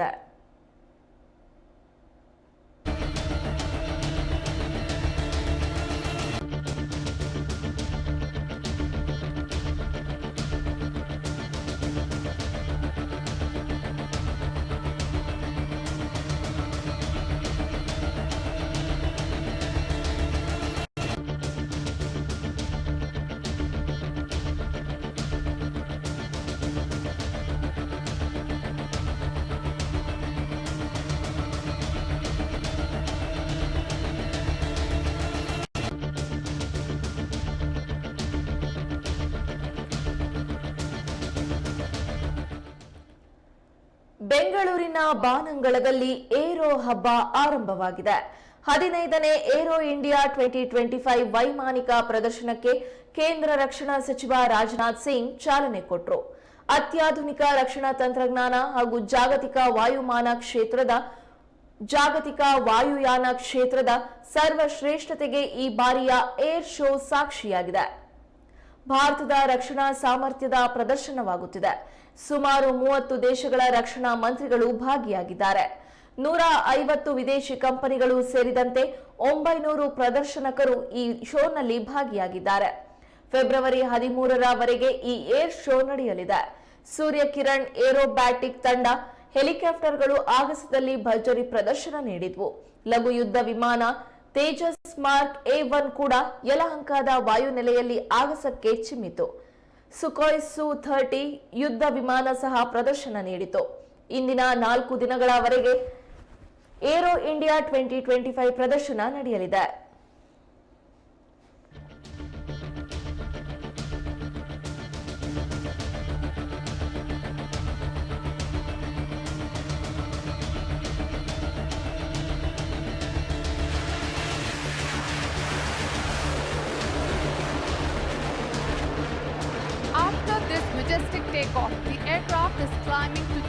ನಡೆಯಲಿದೆ ಬೆಂಗಳೂರಿನ ಬಾನಂಗಳದಲ್ಲಿ ಏರೋ ಹಬ್ಬ ಆರಂಭವಾಗಿದೆ. ಹದಿನೈದನೇ aero India twenty twenty five ವೈಮಾನಿಕ ಪ್ರದರ್ಶನಕ್ಕೆ ಕೇಂದ್ರ ರಕ್ಷಣಾ ಸಚಿವ ರಾಜನಾಥ್ ಸಿಂಗ್ ಚಾಲನೆ ಕೊಟ್ಟರು ಅತ್ಯಾಧುನಿಕ ರಕ್ಷಣಾ ತಂತ್ರಜ್ಞಾನ ಹಾಗೂ ಜಾಗತಿಕ ವಾಯುಮಾನ ಕ್ಷೇತ್ರದ, ಜಾಗತಿಕ ವಾಯುಯಾನ ಕ್ಷೇತ್ರದ ಸರ್ವಶ್ರೇಷ್ಠತೆಗೆ ಈ ಬಾರಿಯ ಏರ್ ಶೋ ಸಾಕ್ಷಿಯಾಗಿದೆ. ಭಾರತದ ರಕ್ಷಣಾ ಸಾಮರ್ಥ್ಯದ ಪ್ರದರ್ಶನವಾಗುತ್ತಿದೆ. ಸುಮಾರು ಮೂವತ್ತು ದೇಶಗಳ ರಕ್ಷಣಾ ಮಂತ್ರಿಗಳು ಭಾಗಿಯಾಗಿದ್ದಾರೆ. ನೂರ ಐವತ್ತು ವಿದೇಶಿ ಕಂಪನಿಗಳು ಸೇರಿದಂತೆ ಒಂಬೈನೂರು ಪ್ರದರ್ಶನಕರು ಈ ಶೋನಲ್ಲಿ ಭಾಗಿಯಾಗಿದ್ದಾರೆ. ಫೆಬ್ರವರಿ ಹದಿಮೂರರವರೆಗೆ ಈ ಏರ್ ಶೋ ನಡೆಯಲಿದೆ. ಸೂರ್ಯ ಕಿರಣ್ ಏರೋಬ್ಯಾಟಿಕ್ ತಂಡ ಹೆಲಿಕಾಪ್ಟರ್ಗಳು ಆಗಸದಲ್ಲಿ ಭರ್ಜರಿ ಪ್ರದರ್ಶನ ನೀಡಿದ್ವು. ಲಘು ಯುದ್ಧ ವಿಮಾನ ತೇಜಸ್ ಮಾರ್ಕ್ ಎ ಒನ್ ಕೂಡ ಯಲಹಂಕದ ವಾಯುನೆಲೆಯಲ್ಲಿ ಆಗಸಕ್ಕೆ ಚಿಮ್ಮಿತು. ಸುಖೋಯ್ ಸು ಥರ್ಟಿ ಯುದ್ಧ ವಿಮಾನ ಸಹ ಪ್ರದರ್ಶನ ನೀಡಿತು. ಇಂದಿನ ನಾಲ್ಕು ದಿನಗಳವರೆಗೆ aero India twenty twenty five ಪ್ರದರ್ಶನ ನಡೆಯಲಿದೆ. The aircraft is climbing to